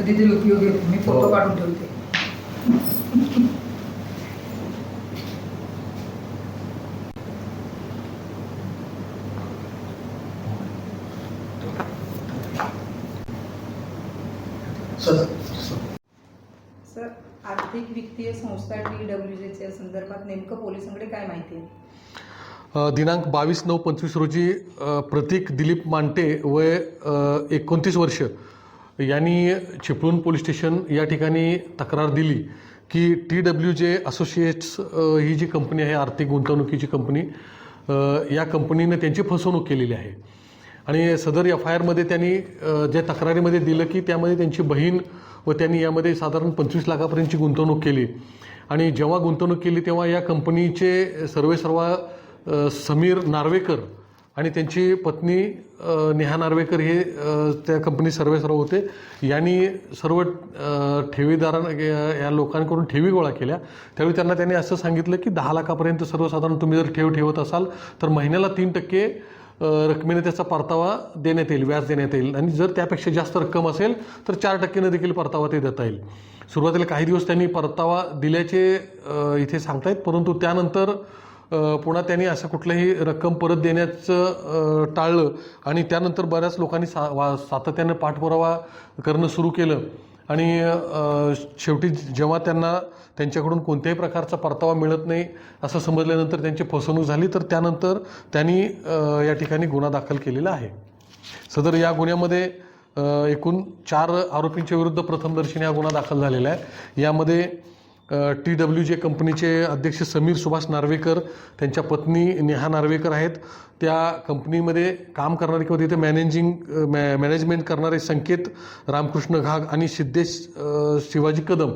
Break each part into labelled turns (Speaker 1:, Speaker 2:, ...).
Speaker 1: कधीतरी उपयोगी होते मी फोटो
Speaker 2: हो.
Speaker 1: काढून ठेवते.
Speaker 2: Sir
Speaker 1: sir. आर्थिक वित्तीय संस्था टी डब्ल्यू संदर्भात नेमकं पोलिसांकडे काय माहिती आहे?
Speaker 3: दिनांक बावीस नऊ पंचवीस रोजी प्रतीक दिलीप मांटे वय एकोणतीस वर्ष. यांनी चिपळूण पोलीस स्टेशन या ठिकाणी तक्रार दिली की टी डब्ल्यू जे असोसिएट्स ही जी कंपनी आहे आर्थिक गुंतवणुकीची कंपनी या कंपनीने त्यांची फसवणूक केलेली आहे. आणि सदर एफ आय आरमध्ये त्यांनी ज्या तक्रारीमध्ये दिलं की त्यामध्ये त्यांची बहीण व त्यांनी यामध्ये साधारण पंचवीस लाखापर्यंतची गुंतवणूक केली. आणि जेव्हा गुंतवणूक केली तेव्हा या कंपनीचे सर्वे सर्व समीर नार्वेकर आणि त्यांची पत्नी नेहा नार्वेकर हे त्या कंपनी सर्वे सर्व होते. यांनी सर्व ठेवीदारां या- लोकांकडून ठेवी गोळा केल्या. त्यावेळी त्यांना त्यांनी असं सांगितलं की दहा लाखापर्यंत सर्वसाधारण तुम्ही जर ठेव ठेवत असाल तर महिन्याला तीन टक्के रकमेने त्याचा परतावा देण्यात येईल व्याज देण्यात येईल. आणि जर त्यापेक्षा जास्त रक्कम असेल तर चार टक्केनं देखील परतावा ते देता येईल. सुरुवातीला काही दिवस त्यांनी परतावा दिल्याचे इथे सांगतायत परंतु त्यानंतर पुन्हा त्यांनी असं कुठलंही रक्कम परत देण्याचं टाळलं आणि त्यानंतर बऱ्याच लोकांनी सा वा सातत्यानं पाठपुरावा करणं सुरू केलं. आणि शेवटी जेव्हा त्यांना त्यांच्याकडून कोणत्याही प्रकारचा परतावा मिळत नाही असं समजल्यानंतर त्यांची फसवणूक झाली तर त्यानंतर त्यांनी या ठिकाणी गुन्हा दाखल केलेला आहे. सदर या गुन्ह्यामध्ये एकूण चार आरोपींच्या विरुद्ध प्रथमदर्शनी हा गुन्हा दाखल झालेला आहे. यामध्ये टी डब्ल्यू जे कंपनीचे अध्यक्ष समीर सुभाष नार्वेकर त्यांच्या पत्नी नेहा नार्वेकर आहेत. त्या कंपनीमध्ये काम करणारे किंवा तिथे मॅनेजिंग मॅ मॅनेजमेंट करणारे संकेत रामकृष्ण घाग आणि सिद्धेश शिवाजी कदम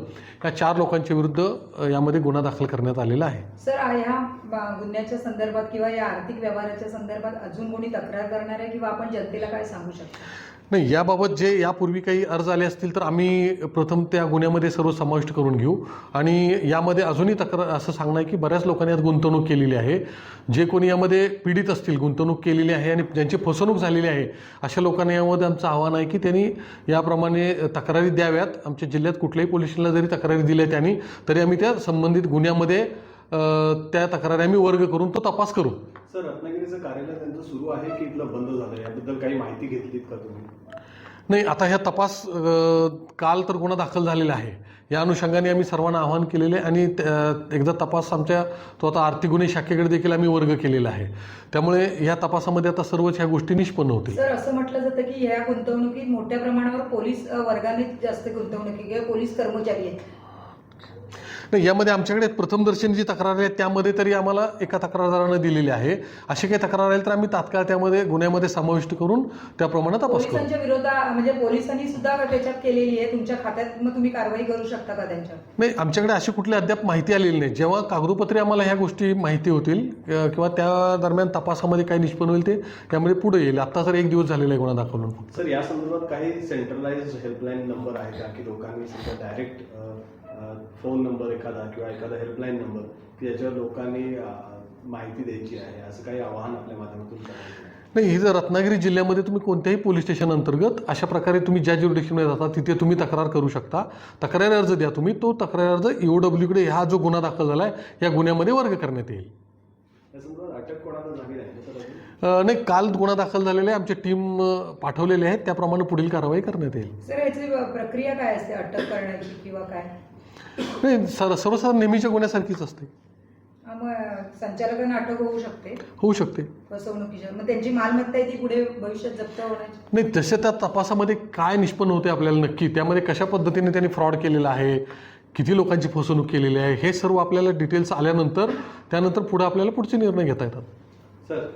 Speaker 3: या चार लोकांच्या विरुद्ध यामध्ये गुन्हा दाखल करण्यात आलेला आहे.
Speaker 1: सर गुन्ह्याच्या संदर्भात किंवा या आर्थिक व्यवहाराच्या संदर्भात अजून कोणी तक्रार करणार आहे किंवा आपण जनतेला काय सांगू शकतो?
Speaker 3: नाही याबाबत जे यापूर्वी काही अर्ज आले असतील तर आम्ही प्रथम त्या गुन्ह्यामध्ये सर्व समाविष्ट करून घेऊ. आणि यामध्ये अजूनही तक्रार असं सांगणं आहे की बऱ्याच लोकांनी यात गुंतवणूक केलेली आहे. जे कोणी यामध्ये पीडित असतील गुंतवणूक केलेली आहे आणि ज्यांची फसवणूक झालेली आहे अशा लोकांना यामध्ये आमचं आव्हान आहे की त्यांनी याप्रमाणे तक्रारी द्याव्यात. आमच्या जिल्ह्यात कुठल्याही पोलीस स्टेशनला जरी तक्रारी दिल्या त्यांनी तरी आम्ही त्या संबंधित गुन्ह्यामध्ये त्या तक्रारी आम्ही वर्ग करून तो तपास करू.
Speaker 2: सर रत्नागिरीचं कार्यालय त्यांचं सुरू आहे की इथलं बंद झालं याबद्दल काही माहिती घेतलीत का तुम्ही?
Speaker 3: नाही आता ह्या तपास काल तर गुन्हा दाखल झालेला आहे. या अनुषंगाने आम्ही सर्वांना आवाहन केलेले आहे आणि त्या- एकदा तपास आमच्या तो आता आर्थिक गुन्हे शाखेकडे देखील आम्ही वर्ग केलेला आहे. त्यामुळे या तपासामध्ये आता सर्वच ह्या गोष्टी निष्पन्न होतील.
Speaker 1: सर असं म्हटलं जातं की या गुंतवणुकीत मोठ्या प्रमाणावर पोलीस वर्गाने जास्त गुंतवणुकी किंवा पोलीस कर्मचारी आहेत.
Speaker 3: नाही यामध्ये आमच्याकडे प्रथमदर्शनी जी तक्रार आहे त्यामध्ये तरी आम्हाला एका तक्रारदारानं दिलेली आहे. अशी काही तक्रार आली तर आम्ही तात्काळ त्यामध्ये गुन्ह्यामध्ये समाविष्ट करून त्याप्रमाणे तपास करू.
Speaker 1: पोलिसांच्या विरोधात म्हणजे पोलिसांनी सुद्धा त्याच्यात केलेली आहे तुमच्या खात्यात मग तुम्ही कारवाई करू शकता का त्यांच्यावर?
Speaker 3: नाही आमच्याकडे अशी कुठली अद्याप माहिती आलेली नाही. जेव्हा कागदोपत्री आम्हाला ह्या गोष्टी माहिती होतील अ, किंवा त्या दरम्यान तपासामध्ये काय निष्पन्न होईल ते त्यामध्ये पुढे येईल. आता तर एक दिवस झालेला आहे गुन्हा दाखल होऊन
Speaker 2: सर या संदर्भात काही सेंट्रलाइज हेल्पलाईन नंबर आहे का की लोकांनी समजा डायरेक्ट फोन नंबर एखादा किंवा एखादा हेल्पलाईन नंबर की ज्याच्यावर लोकांनी माहिती द्यायची आहे असं काही आवाहन आपल्या माध्यमातून करायचं?
Speaker 3: नाही ही जर रत्नागिरी जिल्ह्यामध्ये तुम्ही कोणत्याही पोलीस स्टेशन अंतर्गत अशा प्रकारे तुम्ही ज्या ज्युरिडिक्शनमध्ये जाता तिथे तुम्ही तक्रार करू शकता. तक्रारी अर्ज द्या तुम्ही तो तक्रारी अर्ज ईओ डब्ल्यूकडे हा जो गुन्हा दाखल झाला आहे या गुन्ह्यामध्ये वर्ग करण्यात येईल. नाही काल गुन्हा दाखल झालेला आहे आमची टीम पाठवलेली आहे त्याप्रमाणे पुढील कारवाई करण्यात येईल.
Speaker 1: सर याची प्रक्रिया काय असते अटक करण्याची किंवा काय?
Speaker 3: नाही सर सर्वसाधारण नेहमीच्या गुन्ह्यासारखीच असते.
Speaker 1: हा, मग संचालकांना अटक होऊ शकते?
Speaker 3: होऊ शकते.
Speaker 1: फसवणुकीच्या मग त्यांची मालमत्ता आहे ती पुढे भविष्यात जप्त होण्याची?
Speaker 3: नाही तसे त्या तपासामध्ये काय निष्पन्न होते आपल्याला नक्की? त्यामध्ये कशा पद्धतीने त्यांनी फ्रॉड केलेला आहे? किती लोकांची फसवणूक केलेली आहे? हे सर्व आपल्याला डिटेल्स आल्यानंतर त्यानंतर पुढे आपल्याला पुढचे निर्णय घेता येतात.
Speaker 2: सर